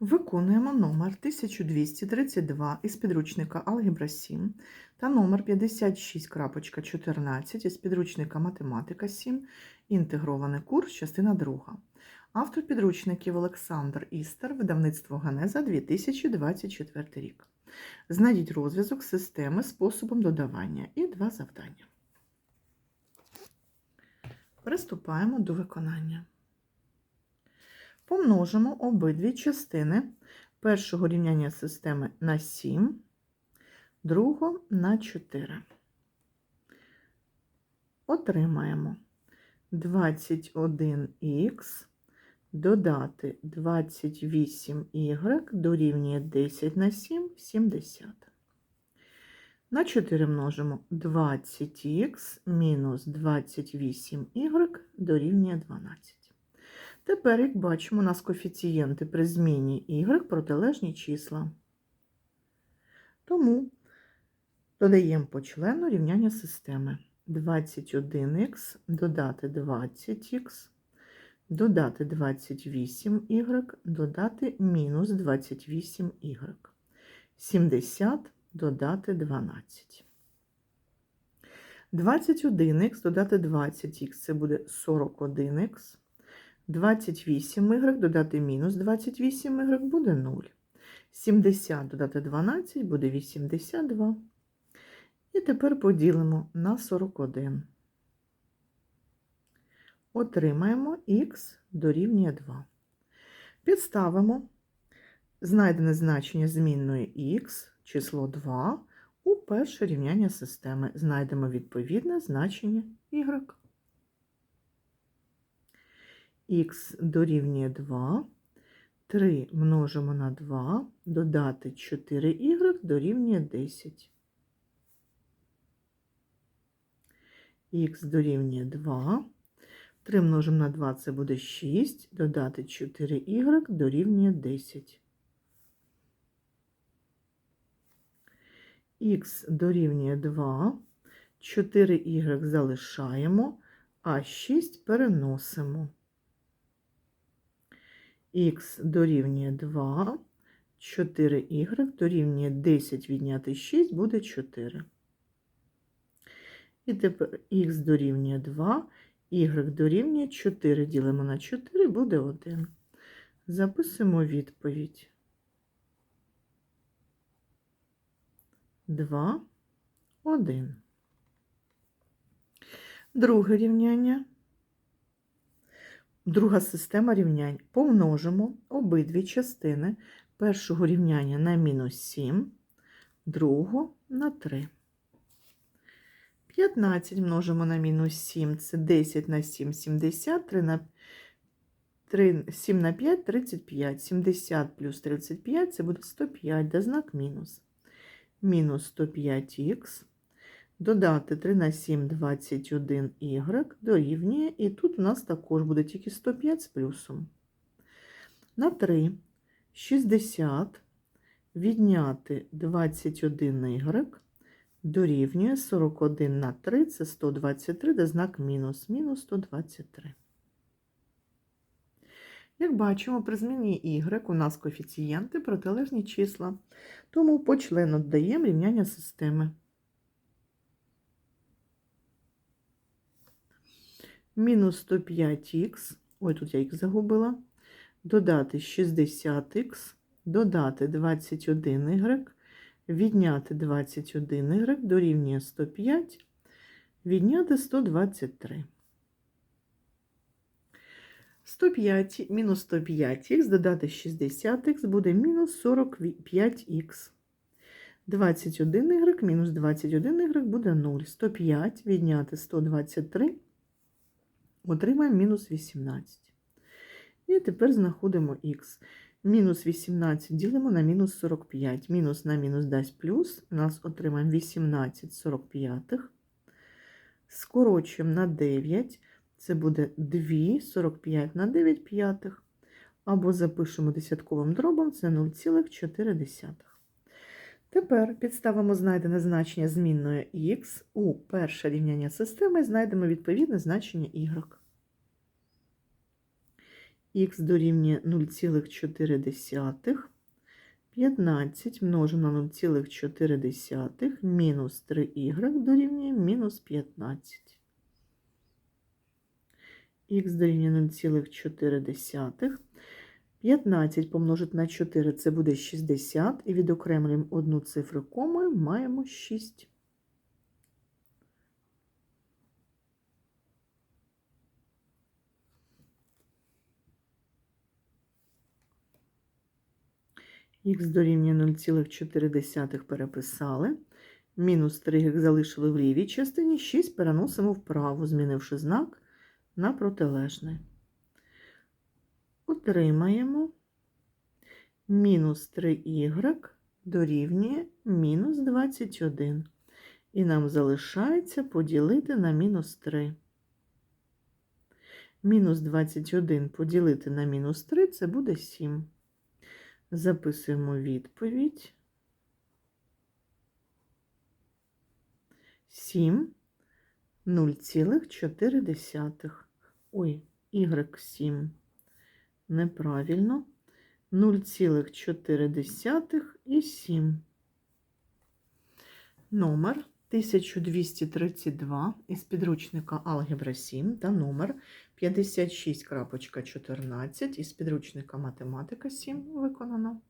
Виконуємо номер 1232 із підручника Алгебра 7 та номер 56.14 із підручника Математика 7, інтегрований курс, частина 2. Автор підручників Олександр Істер, видавництво Ганеза 2024 рік. Знайдіть розв'язок системи способом додавання і два завдання. Приступаємо до виконання. Помножимо обидві частини першого рівняння системи на 7, другого на 4. Отримаємо 21х додати 28y дорівнює 10 на 7 70. На 4 множимо 20х мінус 28y дорівнює 12. Тепер, як бачимо, у нас коефіцієнти при зміні y протилежні числа. Тому додаємо по члену рівняння системи 21х додати 20х, додати 28y, додати мінус 28y. 70 додати 12. 21х додати 20х це буде 41х. 28y додати мінус 28y буде 0. 70 додати 12 буде 82. І тепер поділимо на 41. Отримаємо х дорівнює 2. Підставимо знайдене значення змінної х, число 2, у перше рівняння системи. Знайдемо відповідне значення y. х дорівнює 2, 3 множимо на 2, додати 4y дорівнює 10. х дорівнює 2, 3 множимо на 2 це буде 6, додати 4y дорівнює 10. х дорівнює 2, 4y залишаємо, а 6 переносимо х дорівнює 2, 4y дорівнює 10 відняти 6 буде 4. І тепер х дорівнює 2, y дорівнює 4 ділимо на 4 буде 1. Записуємо відповідь. 2, 1. Друге рівняння. Друга система рівнянь. Помножимо обидві частини першого рівняння на мінус 7, другого на 3. 15 множимо на мінус 7, це 10 на 7, 70, 3 на 3, 7 на 5, 35. 70 плюс 35 це буде 105, де знак мінус. Мінус 105х Додати 3 на 7 21y дорівнює, і тут у нас також буде тільки 105 з плюсом. На 3 60 відняти 21y дорівнює 41 на 3 це 123, де знак мінус, мінус 123. Як бачимо, при зміні y у нас коефіцієнти протилежні числа, тому по члену додаємо рівняння системи. Мінус 105х, ой, тут я їх загубила, додати 60х, додати 21y, відняти 21y, дорівнює 105, відняти 123. 105 мінус 105х, додати 60х буде мінус 45х. 21y мінус 21y буде 0. 105 відняти 123 Отримаємо мінус 18. І тепер знаходимо х. Мінус 18 ділимо на мінус 45. Мінус на мінус дасть плюс. У нас отримаємо 18 45. Скорочуємо на 9. Це буде 2 45 на 9 п'ятих. Або запишемо десятковим дробом, це 0,4. Тепер підставимо знайдене значення змінної х у перше рівняння системи знайдемо відповідне значення y. х дорівнює 0,4. 15 множимо на 0,4 мінус 3y дорівнює мінус 15. Х дорівнює 0,4. 15 помножити на 4 це буде 60. І відокремлюємо одну цифру комою, маємо 6. Х дорівнює 0,4 переписали. Мінус 3 залишили в лівій частині, 6 переносимо вправо, змінивши знак на протилежний. Отримаємо мінус 3y дорівнює мінус 21. І нам залишається поділити на мінус 3. Мінус 21 поділити на мінус 3 це буде 7. Записуємо відповідь. 7 0,4. Ой, y7. Неправильно. 0,4 і 7. Номер 1232 із підручника Алгебра 7 та номер 56.14 із підручника Математика 7 виконано.